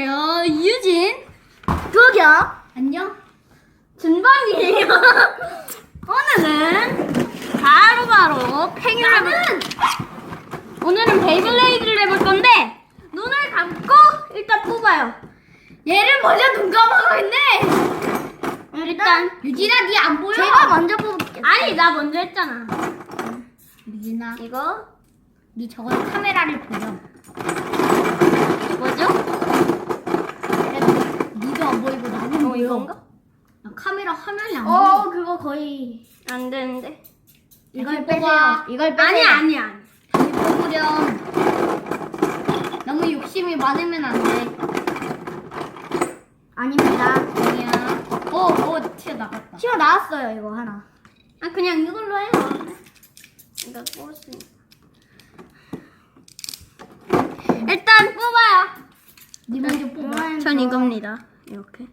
안녕하세요. 유진. 도겸. 안녕. 준방이에요. 오늘은 바로바로 팽이를 해볼 오늘은 베이블레이드를 해볼 건데 눈을 감고 일단 뽑아요. 얘를 먼저 눈 감아고 있네. 일단 유진아 니 안 보여? 제가 먼저 뽑을게요. 아니 나 먼저 했잖아. 유진아, 이거 니 저거 카메라를 보여. 뭐죠? 니도 안 보이고 나는 어 보여. 이건가? 나 카메라 화면이 안 보여. 어 안 되는데. 이걸 뽑아. 빼세요. 이걸 빼세요. 아니 아니 아니. 다시 뽑으렴. 너무 욕심이 많으면 안 돼. 아닙니다. 아니야. 어, 어, 튀어 나갔다. 튀어 나왔어요, 이거 하나. 아 그냥 이걸로 해요. 이거 뽑았으니까. 일단 뽑아요. 니 먼저 뽑아. 전 이겁니다. 이렇게.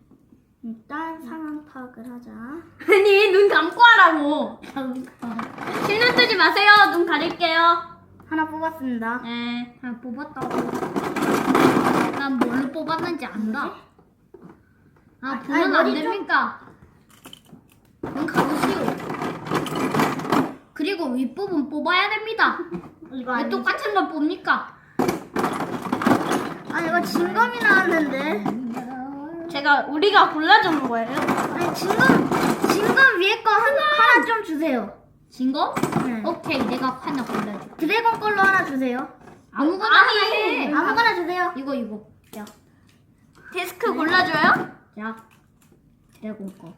일단 상황 파악을 하자. 아니 눈 감고 하라고. 실눈 뜨지 마세요. 눈 가릴게요. 하나 뽑았습니다. 네. 하나 뽑았다고. 난 뭘로 뽑았는지 안다. 아, 아니, 보면 안 머리 좀- 됩니까? 눈 감으시오. 그리고 윗부분 뽑아야 됩니다. 이거 왜 아니 똑같은 걸 뽑니까? 아, 이거 진검이 나왔는데. 제가 우리가 골라주는 거예요. 아니, 진검, 진검 위에 거 하나, 하나 좀 주세요. 진검? 네. 오케이, 내가 하나 골라줘. 드래곤 걸로 하나 주세요. 아무거나 아니. 하나 해. 아무거나 주세요. 이거, 이거. 자, 데스크 골라줘요? 자. 드래곤 거.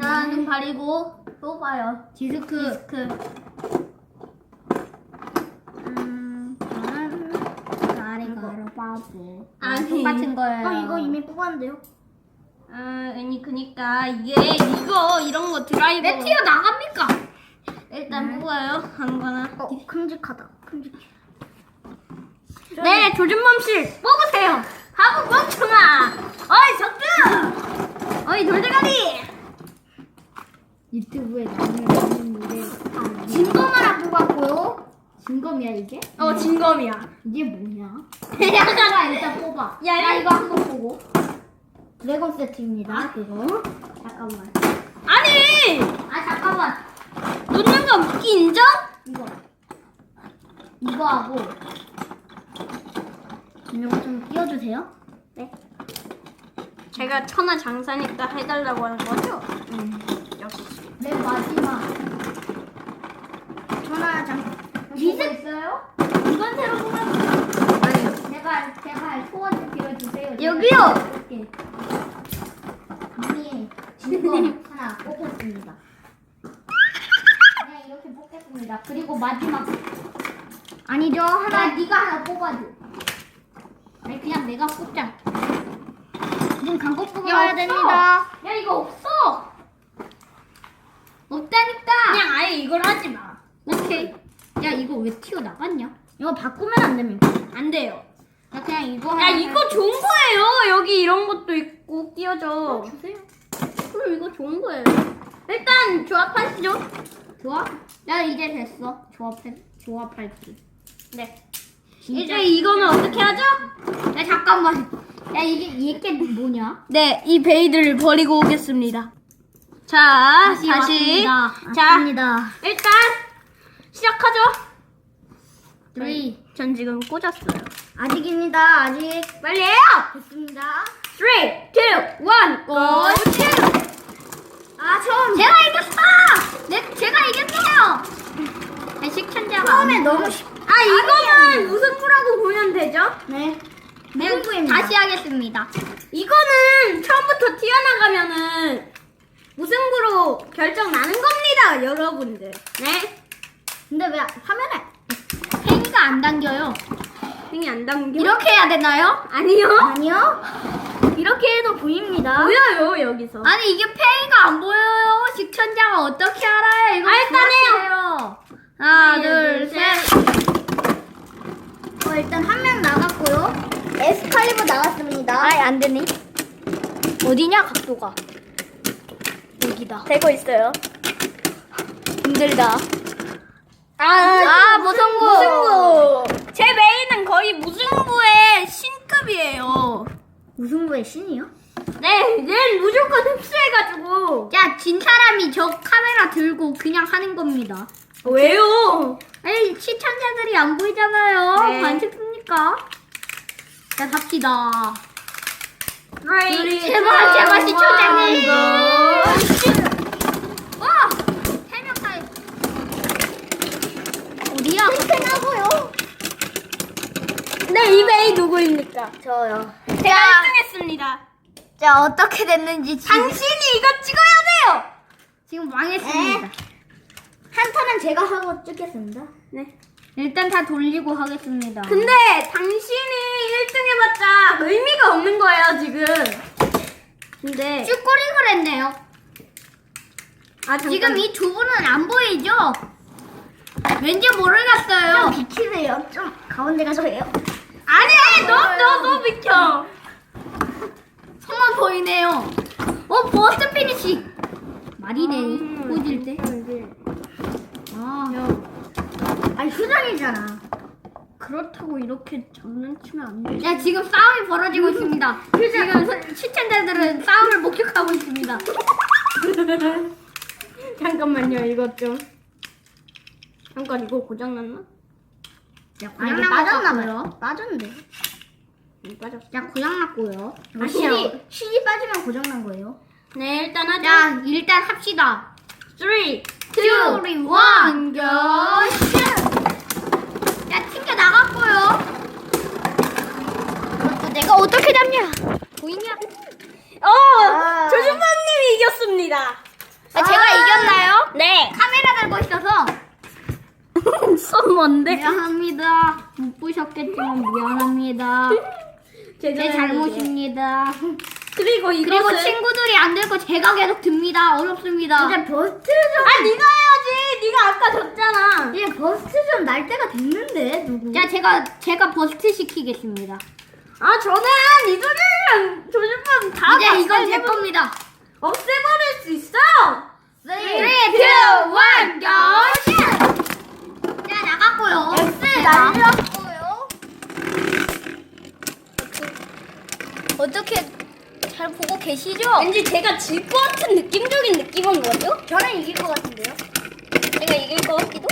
자, 눈 가리고 뽑아요. 디스크. 디스크. 음, 저는 바보. 아니. 똑같은 거예요. 아, 이거 이미 뽑았는데요? 아, 아니 그니까 이게 이거 이런 거 드라이버. 왜 튀어 나갑니까? 일단 뽑아요. 아무거나. 어, 큼직하다. 큼직해. 네, 조준범 씨 뽑으세요. 바보 멍청아. 어이 적등. 어이 돌대가리. 유튜브에 나오는 노래. 진검 하나 뽑았고요. 진검이야 이게? 어 진검이야. 이게 뭐냐? 하나 일단 뽑아. 야, 야, 이거- 이거 한 번 보고. 드래곤 세트입니다. 그거. 잠깐만. 아니 아 잠깐만. 놓는 거 믿기 인정? 이거. 이거 하고. 이거 좀 띄워주세요. 네. 제가 천하 장사니까 해달라고 하는 거죠? 음. 역시. 맨 마지막. 전 화 잠. 비스 있어요? 이건 새로 뽑았어. 아니 제발 제발 소원 좀 빌어주세요. 여기요. 이렇게. 눈이 진검 하나 뽑혔습니다. 네 이렇게 뽑겠습니다. 그리고 마지막. 아니죠 하나. 네가 하나 뽑아줘. 아니 그냥 내가 뽑자. 눈 감고 뽑아야 없어. 됩니다. 야 이거 없어. 없다니까. 그냥 아예 이걸 하지 마. 오케이. 야 이거 왜 튀어 나갔냐? 이거 바꾸면 안 됩니까? 안 돼요. 나 그냥 이거 야 하나 이거 좋은 거예요. 여기 이런 것도 있고 끼워져. 주세요. 그럼 이거 좋은 거예요. 일단 조합하시죠. 좋아? 야 이제 됐어. 조합해 조합할게. 네. 진짜. 이제 이거는 어떻게 하죠? 야 잠깐만. 야 이게 이게 뭐냐? 네, 이 베이드를 버리고 오겠습니다. 자, 다시, 왔습니다. 자, 왔습니다. 일단 시작하죠. 3전 지금 꽂았어요. 아직입니다. 아직 빨리 해요. 됐습니다. 3, 2, 1, 고! 아 처음 제가 이겼어! 네, 제가 이겼어요! 네, 식천자가. 처음에 너무 쉽. 아, 이거는 무승부라고 보면 되죠? 네. 네, 무승부입니다. 다시 하겠습니다. 이거는 처음부터 튀어나가면은 무승부로 결정 나는 겁니다, 여러분들. 네. 근데 왜 화면에 팽이가 안 당겨요? 등이 안 당겨. 이렇게 해야 되나요? 아니요. 아니요. 이렇게 해도 보입니다. 보여요, 여기서. 아니 이게 페이가 안 보여요. 식천자가 어떻게 알아요? 이거 아, 일단 해요. 하나, 하나, 둘, 둘, 셋. 어, 일단 한 명 나갔고요. 에스칼리버 나갔습니다. 아이, 안 되네. 어디냐 각도가? 여기다. 되고 있어요. 힘들다. 아, 아, 무승부. 무승부. 제 메인은 거의 무승부의 신급이에요. 무승부의 신이요? 네, 얘는 무조건 흡수해가지고. 자, 진 사람이 저 카메라 들고 그냥 하는 겁니다. 왜요? 에이, 시청자들이 안 보이잖아요. 네. 반칙입니까? 자, 갑시다. Three, 제발, 제발, two, 시청자님. one, go. 와! 세명 다. 어디야? 팽팽하고요. 네, 이베이 누구입니까? 저요. 제가 1등했습니다. 자, 어떻게 됐는지 지금, 당신이 이거 찍어야 돼요. 지금 망했습니다. 한 턴은 제가 하고 찍겠습니다. 네. 일단 다 돌리고 하겠습니다. 근데 당신이 1등 해봤자 의미가 없는 거예요, 지금. 근데 쭈꼬리 그랬네요. 아, 지금 이 두 분은 안 보이죠? 왠지 모르겠어요. 비키세요. 좀 가운데 가서 해요. 아니, 너, 너, 너 비켜. 손만 보이네요. 어, 버스 피니시. 말이네. 음. 꽂을 때. 아, 아니 휴전이잖아. 그렇다고 이렇게 장난치면 안 돼. 야, 지금 싸움이 벌어지고 있습니다. 지금 서- 시청자들은 싸움을 목격하고 있습니다. 잠깐만요, 이것 좀. 잠깐, 이거 고장 났나? 야, 아 고장 빠졌나 났고요. 봐요. 빠졌는데. 안 빠졌어. 야, 고장 났고요. 아니요. 실이 실이 빠지면 고장 난 거예요. 네, 일단 하자. 자, 일단 합시다. 3, 2, 2, 1, go! 야, 튕겨 나갔고요. 그것도 내가 어떻게 잡냐? 보이냐? 어! 아. 조준범님이 이겼습니다. 아, 제가 이겼나요? 네. 카메라 들고 있어서 손 뭔데? 미안합니다. 못 보셨겠지만 미안합니다. 제 잘못입니다. 그리고 이것은 그리고 친구들이 안 들고 제가 계속 듭니다. 어렵습니다. 이제 버스트 좀. 아, 네가 해야지. 네가 아까 졌잖아. 이제 버스트 좀 날 때가 됐는데 누구? 자, 제가 제가 버스트 시키겠습니다. 아, 저는 이들이랑 조준범 다 이제 이건. 제 겁니다. 없애버릴 수 있어. 3, 2, 1, go! 날렸고요. 어떻게 잘 보고 계시죠? 왠지 제가 질 것 같은 느낌적인 느낌은 뭐죠? 저는 이길 것 같은데요. 제가 이길 것 같기도?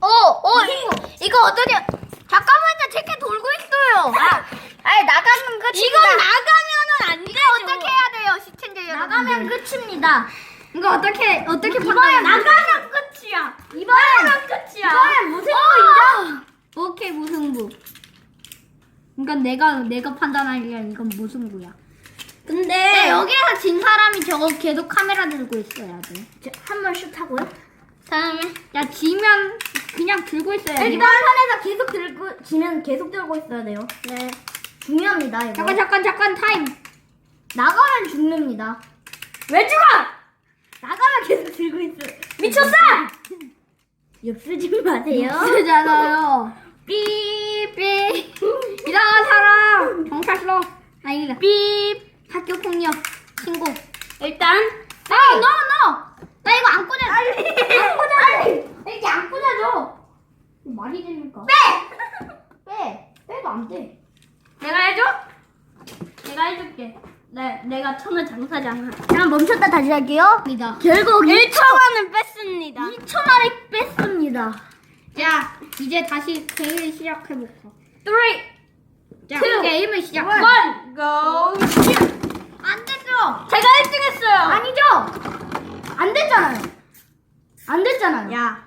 어, 어, 이, 이거 어떻게? 잠깐만요, 제게 돌고 있어요. 아, 아니 나가면 끝입니다. 이건 나가면은 안 되죠. 어떻게 해야 돼요, 시청자 여러분? 나가면 끝입니다. 이거 어떻게 어떻게 판단해요? 나가면 끝이야. 이번엔 끝 이야. 이번엔 무승부인가? 오케이 무승부. 그러니까 내가 내가 판단하기엔 이건 무승부야. 근데 네, 여기에서 진 사람이 저거 계속 카메라 들고 있어야 돼. 한번 슛하고요. 다음에 야 지면 그냥 들고 있어야 돼. 일단 판에서 계속 들고 지면 계속 들고 있어야 돼요. 네. 중요합니다. 이거. 잠깐 잠깐 잠깐 타임. 나가면 죽습니다. 왜 죽어? 나가면 계속 들고 있어요. 미쳤어? 엽쓰지 마세요. 쓰잖아요. 삐삐 이상한 사람 경찰서 아니다. 삐 학교 폭력 신고. 일단 아, no, no. 나 이거 안 꽂아. 안 꽂아. 이렇게 안 꽂아줘. 말이 됩니까? 빼. 빼. 빼도 안 돼. 내가 해줘? 내가 해줄게. 네, 내가 천을 장사장. 잠깐 멈췄다 다시 할게요. 니다. 결국 1초만은 뺐습니다. 2초 만에 뺐습니다. 자, 이제 다시 게임을 시작해 볼까. 3, 자, two, 게임을 시작. 1, go! 안 됐어. 제가 1등 했어요. 아니죠? 안 됐잖아요. 안 됐잖아요. 야,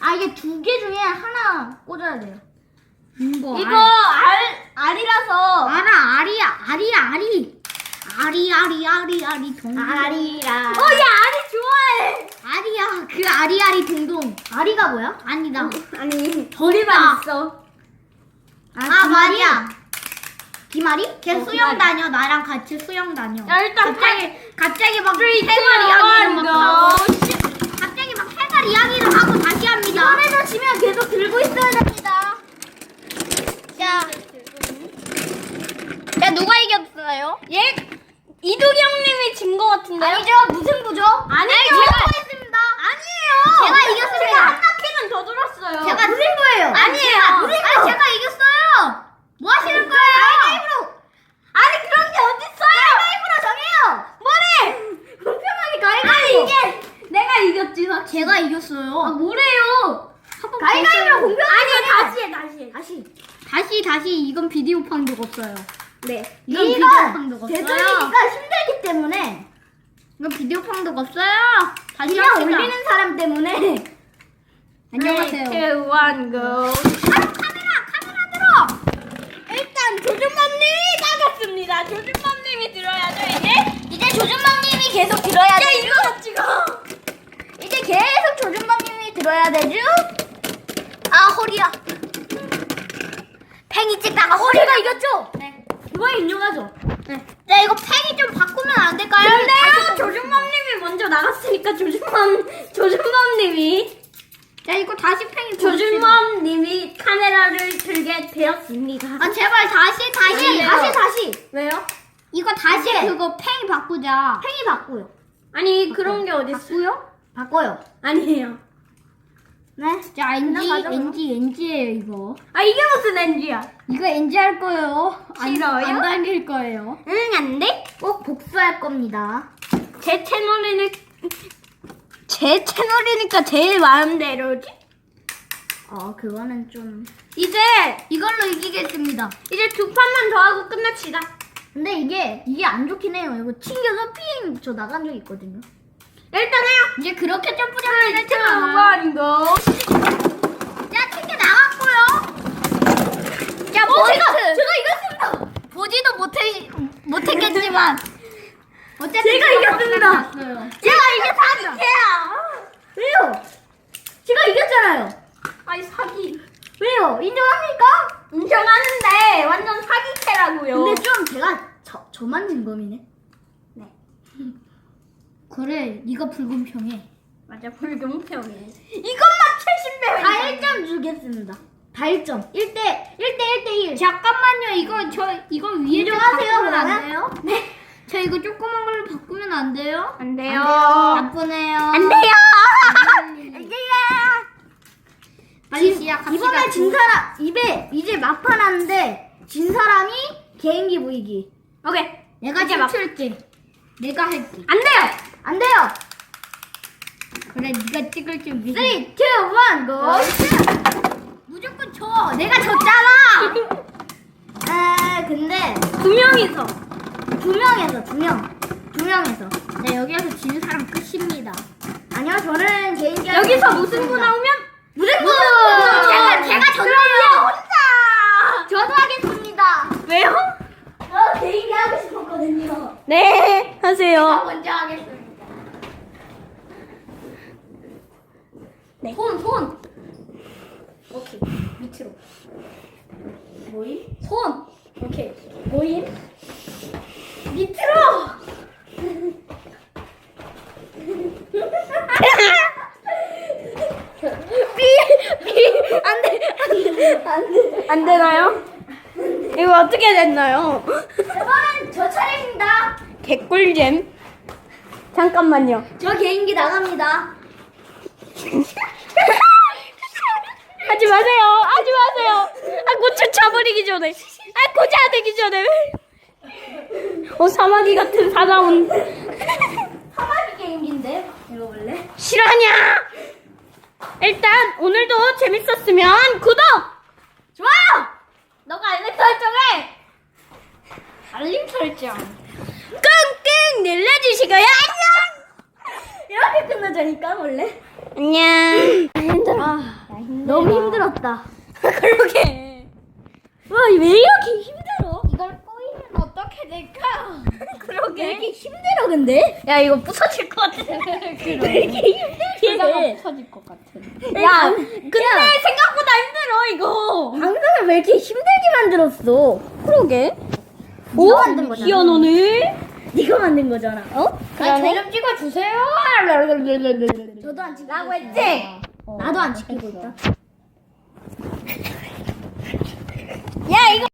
아 이게 두 개 중에 하나 꽂아야 돼요. 이거 이거 알, 알이라서. 알아 알이야 알이야 알이. 알이 알이 알이 알이 동. 아리라. 어, 야, 알이 좋아해. 알이야 그 알이 알이 동동. 아리가 뭐야? 아니다. 아니, 아. 거리만 있어. 아, 말이야. 기마리? 걔 어, 수영 기다려. 다녀 나랑 같이 수영 다녀. 야, 일단 갑자기 갑자기 막 3, 2, 1, 생활 이야기를 막 하고. 갑자기 막 생활 이야기를 하고 다시 합니다. 이번에도 지면 계속 들고 있어야 됩니다. 자, 자 누가 이겼어요? 얘, 이도경님이 진 거 같은데요? 아니죠. 무승부죠? 아니요. 제가 했습니다. 아니에요. 제가 이겼습니다 제가 한 바퀴는 더 돌았어요. 제가 무승부예요? 아니에요. 무승부 아니 제가 이겼어요. 뭐 하시는 거예요? 가위바위보로. 아니 그런 게 어딨어요? 가위바위보로 정해요. 뭐래? 공평하게 가위바위보 아니 이게 내가 이겼지 나 제가 이겼어요. 아 뭐래요? 가위바위보로 공평하게 아니 다시 해 다시 해. 다시 다시 다시 이건 비디오 판독 없어요. 네. 이건 비디오 이건 판독 없어요. 되돌리기가 힘들기 때문에 이건 비디오 판독 없어요. 다시 그냥 합시다. 올리는 사람 때문에 안녕하세요. 3, 2, 1, go. 바로 카메라 카메라 들어. 일단 조준맘님이 나갔습니다. 조준맘님이 들어야죠 이제. 이제 조준범님이 계속 들어야 돼. 이거 찍어. 이제 계속 조준범님이 들어야 되죠? 아 허리야. 팽이 찍다가 허리가 이겼죠? 네. 이거 인정하죠? 네. 자 이거 팽이 좀 바꾸면 안 될까요? 근데요 조준맘님이 먼저 나갔으니까 조준맘 조준맘님이 자 이거 다시 팽이 조준맘님이 카메라를 들게 되었습니다. 아 제발 다시 다시 다시 다시 다시. 왜요? 이거 다시 이게- 그거 팽이 바꾸자. 팽이 바꾸요. 아니 그런 게 어딨어? 바꾸요? 바꿔요. 아니에요. 네. 자 NG 지나가죠, 그럼. NG NG예요 이거. 아 이게 무슨 NG야? 이거 NG 할 거예요. 안- 싫어요? 안 달릴 거예요. 응, 안 돼? 꼭 복수할 겁니다. 제 채널이니 제 채널이니까 제 마음대로지. 어 그거는 좀. 이제 이걸로 이기겠습니다. 이제 두 판만 더 하고 끝냅시다. 근데 이게 이게 안 좋긴 해요. 이거 튕겨서 삥 저 나간 적 있거든요. 일단 해요. 이제 그렇게 점프 네, 잡는 했잖아. 이거. 자 튕겨 나갔고요. 자 어, 제가- 제가 이겼습니다. 보지도 못해 못했겠지만 어쨌든 제가 이겼습니다. 제가 이게 사기캐야. 왜요? 제가 이겼잖아요. 아니 사기. 왜요? 인정합니까? 인정하는데 완전 사기캐라고요. 근데 좀 제가 저 저만 진범이네. 그래, 네가 불공평해. 맞아 불공평해. 이것만 70배. 다 1점 주겠습니다. 다 1점. 1대 1대 1대 1. 잠깐만요, 이거 저 이거 위에 좀 인정하세요, 바꾸면 안 그러면? 돼요? 네. 저 이거 조그만 걸로 바꾸면 안 돼요? 안 돼요. 나쁘네요. 안 돼요. 이제 빨리 시작합시다. 이번에 진 사람 입에 이제 막판 하는데 진 사람이 개인기 보이기. 오케이. 내가 이제 막- 춤출지. 내가 할지. 안 돼요. 안 돼요. 그래, 네가 찍을 준비. 3, 2, 1, 고! 무조건 져. 내가 졌잖아. 아 근데 두 명이서. 두 명에서 두 명. 두 명에서. 네, 여기서 지는 사람 끝입니다. 아니요 저는 개인기 여기서 무슨 구 나오면? 무슨 제가 구? 제가 졌네요. 혼자. 저도 하겠습니다. 왜요? 저 개인기 하고 싶었거든요. 네 하세요. 먼저 하겠습니다. 네. 손, 손. 오케이. 밑으로. 모임? 손. 오케이. 모임? 밑으로. 안 되나요? 이거 어떻게 됐나요? 이번엔 저 차례입니다. 개꿀잼. 잠깐만요. 저 개인기 나갑니다. 하지 마세요. 하지 마세요. 아, 고추 차버리기 전에. 아, 고자 되기 전에. 어, 사마귀 같은 사나운. 사마귀 게임인데 이거 원래? 실화냐? 일단, 오늘도 재밌었으면 구독! 좋아요! 너가 알림 설정해! 알림 설정. 끙끙 눌러주시고요. 안녕! 이렇게 끝나자니까 원래. 안녕. 힘들어. 아, 너무 힘들었다. 그러게. 와, 왜 이렇게 힘들어? 이걸 꼬이면 어떻게 될까? 그러게. 힘들어 근데? 야, 이거 부서질 것 같아. 그래. 힘들게 해. 터질 것 같아. 야, 근데 생각보다 힘들어, 이거. 방송을 왜 이렇게 힘들게 만들었어? 그러게. 네가 만든 거잖아. 희한하네. 네가 만든 거잖아. 어? 그러네. 저좀 찍어주세요. 저도 안 지키고 라고. 했지? 나도 안 지키고 있다. 야, 이거.